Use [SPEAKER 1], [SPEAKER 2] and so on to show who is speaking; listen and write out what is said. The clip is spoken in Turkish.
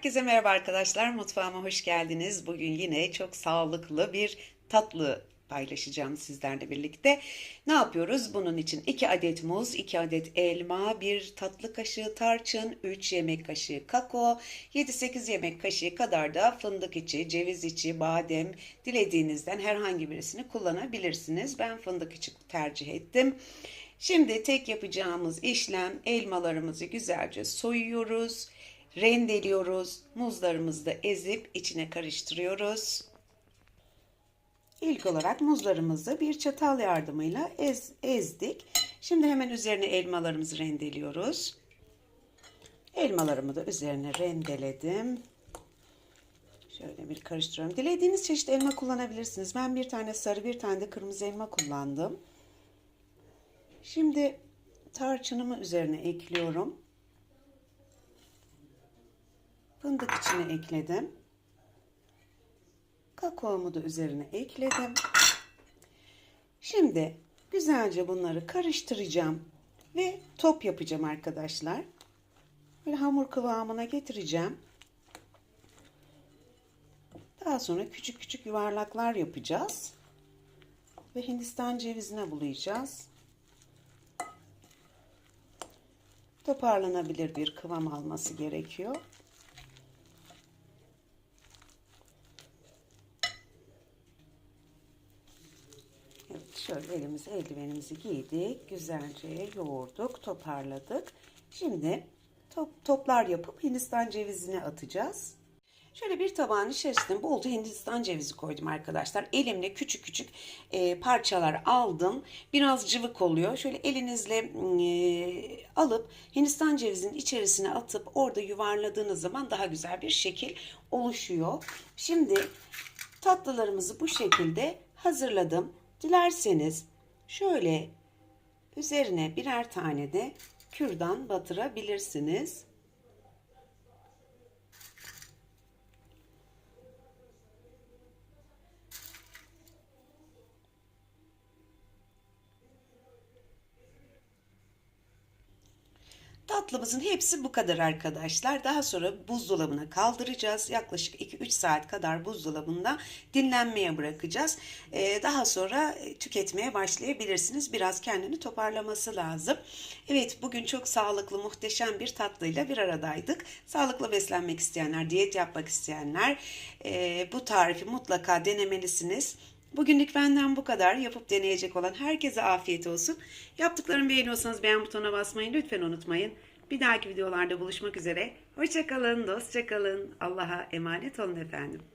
[SPEAKER 1] Herkese merhaba arkadaşlar. Mutfağıma hoş geldiniz. Bugün yine çok sağlıklı bir tatlı paylaşacağım sizlerle birlikte. Ne yapıyoruz? Bunun için 2 adet muz, 2 adet elma, 1 tatlı kaşığı tarçın, 3 yemek kaşığı kakao, 7-8 yemek kaşığı kadar da fındık içi, ceviz içi, badem dilediğinizden herhangi birisini kullanabilirsiniz. Ben fındık içi tercih ettim. Şimdi tek yapacağımız işlem elmalarımızı güzelce soyuyoruz rendeliyoruz. Muzlarımızı da ezip içine karıştırıyoruz. İlk olarak muzlarımızı bir çatal yardımıyla ez, ezdik. Şimdi hemen üzerine elmalarımızı rendeliyoruz. Elmalarımı da üzerine rendeledim. Şöyle bir karıştırıyorum. Dilediğiniz çeşit elma kullanabilirsiniz. Ben bir tane sarı bir tane de kırmızı elma kullandım. Şimdi tarçınımı üzerine ekliyorum. Fındık içine ekledim. Kakaomu da üzerine ekledim. Şimdi güzelce bunları karıştıracağım ve top yapacağım arkadaşlar. Böyle hamur kıvamına getireceğim. Daha sonra küçük küçük yuvarlaklar yapacağız. Ve Hindistan cevizine bulayacağız. Toparlanabilir bir kıvam alması gerekiyor. Evet şöyle elimize eldivenimizi giydik. Güzelce yoğurduk, toparladık. Şimdi top, toplar yapıp Hindistan cevizine atacağız. Şöyle bir tabağın içerisine bolca Hindistan cevizi koydum arkadaşlar. Elimle küçük küçük e, parçalar aldım. Biraz cıvık oluyor. Şöyle elinizle e, alıp Hindistan cevizinin içerisine atıp orada yuvarladığınız zaman daha güzel bir şekil oluşuyor. Şimdi tatlılarımızı bu şekilde hazırladım. Dilerseniz şöyle üzerine birer tane de kürdan batırabilirsiniz. Tatlımızın hepsi bu kadar arkadaşlar. Daha sonra buzdolabına kaldıracağız. Yaklaşık 2-3 saat kadar buzdolabında dinlenmeye bırakacağız. Ee, daha sonra tüketmeye başlayabilirsiniz. Biraz kendini toparlaması lazım. Evet bugün çok sağlıklı muhteşem bir tatlıyla bir aradaydık. Sağlıklı beslenmek isteyenler, diyet yapmak isteyenler e, bu tarifi mutlaka denemelisiniz. Bugünlük benden bu kadar. Yapıp deneyecek olan herkese afiyet olsun. Yaptıklarımı beğeniyorsanız beğen butonuna basmayı lütfen unutmayın. Bir dahaki videolarda buluşmak üzere. Hoşçakalın, dostça kalın. Allah'a emanet olun efendim.